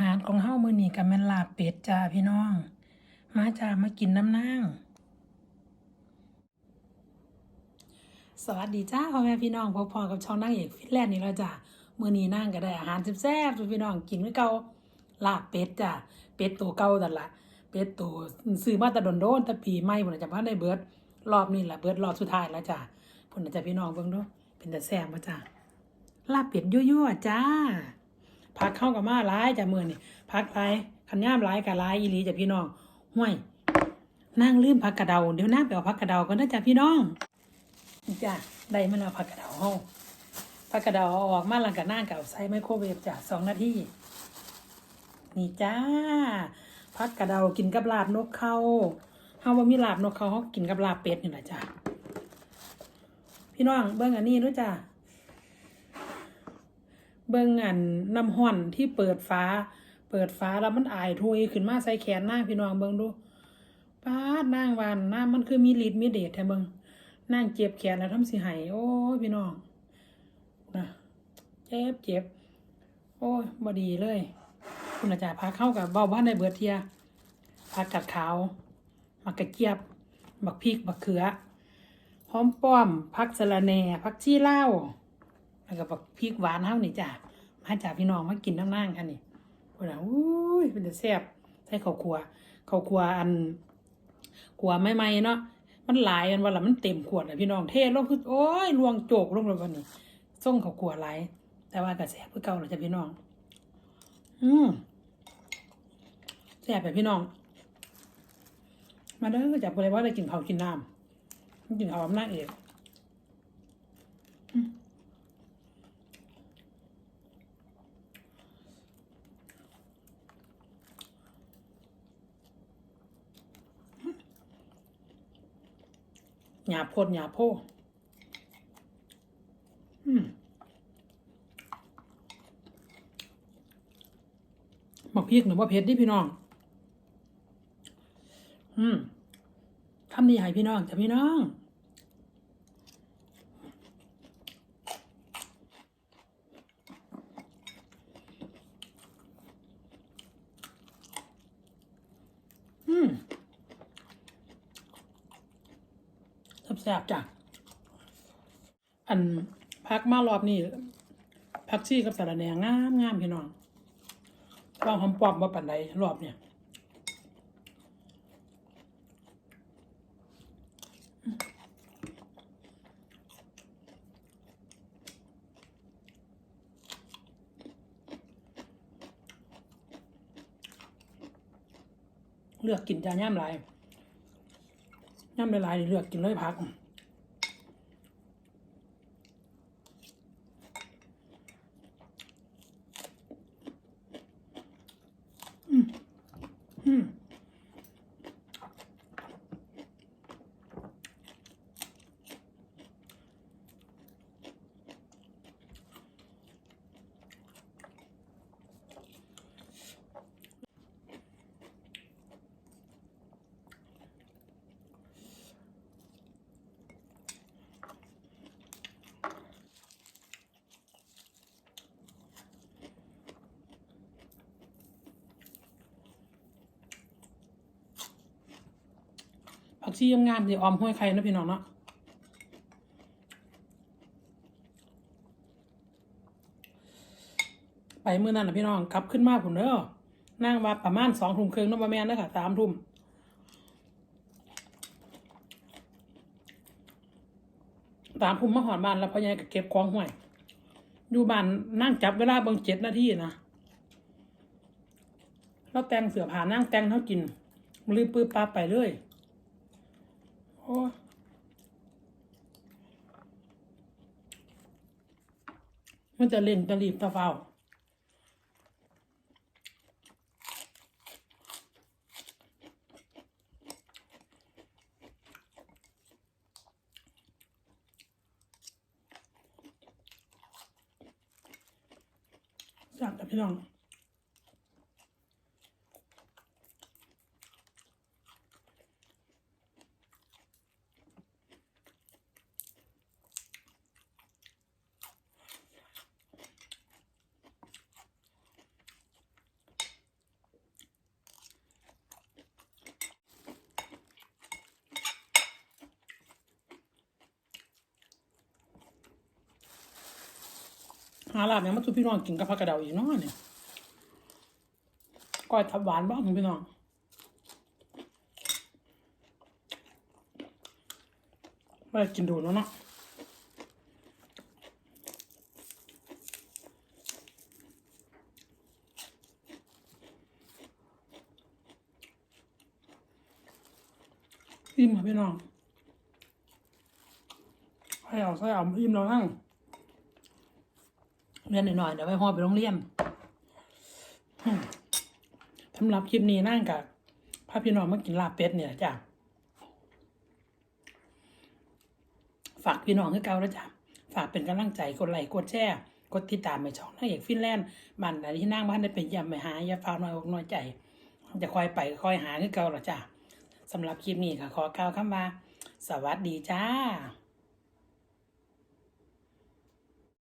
หารของเฮามือนี้ก็แม่นลาบเป็ดจ้าพี่น้อง มาจ้ามากินน้ำนางสวัสดีจ้าพ่อแม่พี่น้องพบพอกับช่องนางเอกฟินแลนด์นี่แล้วจ้ามือนี้นางก็ได้อาหารแซ่บๆพี่น้องกินคือเก่าลาบเป็ดจ้าเป็ดตัวเก่านั่ละเป็ดตัวซื้อมาแต่โดนๆแต่ปีใหม่พุ่นน่ะจะบ่ได้เบิร์ดรอบนี้แหละเบิร์ดรอบสุดท้ายแล้วจ้าพุ่นน่ะพี่น้องเบิ่งดูเป็นแต่แซ่บบ่จ้าลาบเป็ดยั่วๆจ้า พักเข้ากับมาหลายจ้ะมื้อนี่พักหลายคันย่ามหลายก็หลายอีหลีจ้ะพี่น้องห่วยนั่งลืมผักกระเดาเดี๋ยวนางไปเอาผักกระเดาก่อนนะจ้ะพี่น้องนี่จ้ะได้มาแล้วผักกระเดาเฮาผักกระเดาออกมาแล้วก็นั่งก็เอาใส่ไมโครเวฟจ้ะสองนาทีนี่จ้าผักกระเดากินกับลาบนกเขาเฮาบ่มีลาบนกเขาเฮากินกับลาบเป็ดนี่แหละจ้ะพี่น้องเบิ่งอันนี้ด้จ้ะ เบิ่งอันน้ำห้อนที่เปิดฟ้า เปิดฟ้าแล้วมันอายทุยขึ้นมาใส่แขนนางพี่น้องเบิ่งดูป้าดนางวานน้ำมันคือมีฤทธิ์มีเดชแท้เบิ่งนางเจ็บแขนแล้วทำสิหายโอ้ยพี่น้องนะเจ็บเจ็บโอ้ยบ่ดีเลย คุณอาจารย์พาเข้ากับเบาบ้านในเบิดเทียผักกัดขาวมักกระเจี๊ยบบักพริกบักเขือหอมป้อมผักสะระแหน่ผักชีลาแล้วก็บักพริกหวานเฮานี่จ้ะ มาจากพี่น้องมากินน้ำนางกันนี่พุ่นน่ะอุ้ยเป็นแต่แซ่บใส่ข้าวคั่วข้าวคั่วอันคัวใหม่ๆเนาะมันหลายอันว่าละมันเต็มขวดอะพี่น้องเทลงคือโอ้ยลวงโจกลงเลยวันนี้ส่งข้าวคั่วหลายแต่ว่าก็แซ่บคือเก่าแล้วจ้ะพี่น้อง อืมแซ่บแบบพี่น้อง มาเด้อจับไปเลยว่าได้กินข้ากินน้ำกินข้าอำนาจเอก หยาโพดหยาโพมหมักพริกหรือว่าเผ็ดดิพี่น้อง อืมทำดีให้พี่น้องจ้ะพี่น้อง อืม แซ่บจ้ะอันพักมารอบนี้พักซี่กับสาระแหนงามงามพี่น้องว่าหอมปอมว่าปันใดรอบเนี่ยเลือกกินจานย่ำหลาย ย่ำหลายๆนี่เลือกกินเลยพัก อืม ผักชีงามๆดีออมห้วยไข่นะพี่น้องเนาะไปมื้อนั้นนะพี่น้องกลับขึ้นมาผุนเด้อนั่งว่าประมาณสองทุ่มครึ่งนะประมาณนั้นค่ะสามทุ่มสามทุ่มมาหอดบ้านแล้วพ่อใหญ่ก็เก็บของห่วยอยู่บ้านนั่งจับเวลาเบางเจ็ดนาทีนะแล้วแต่งเสือผ่านั่งแต่งเท่ากินลืมปื้อปลาไปเลย โอ้มันจะเล่นจะรีบตะเฝ้าจับแต่พี่น้องาลาบเนี่ยมาสุพี่น้องกินกับผักกระเดาอีกเนาะเนี่ยก้อยทับหวานบ้างพี่น้องไม่กินดูแล้วเนาะอิ่มค่ะพี่น้องให้เอาใส่เอาอิ่มแล้วนั่ง เรียนหน่อยๆเดี๋ยวไปหอไปโรงเรียนสำหรับคลิปนี้นั่งกับพาพี่น้องมากินลาเป็ดเนี่ยจ้ะฝากพี่น้องให้เก่าแล้วจ้ะฝากเป็นกำลังใจกดไลค์กดแชร์กดติดตามไปช่องนางเอกฟินแลนด์บ้านไหนที่นั่งบ้านได้เป็นยำไปหาอย่าฟ้าน้อยอกน้อยใจ จะคอยไปคอยหาให้เก่าหรอจ้ะสำหรับคลิปนี้ค่ะขอกล่าวคำว่า สวัสดีจ้า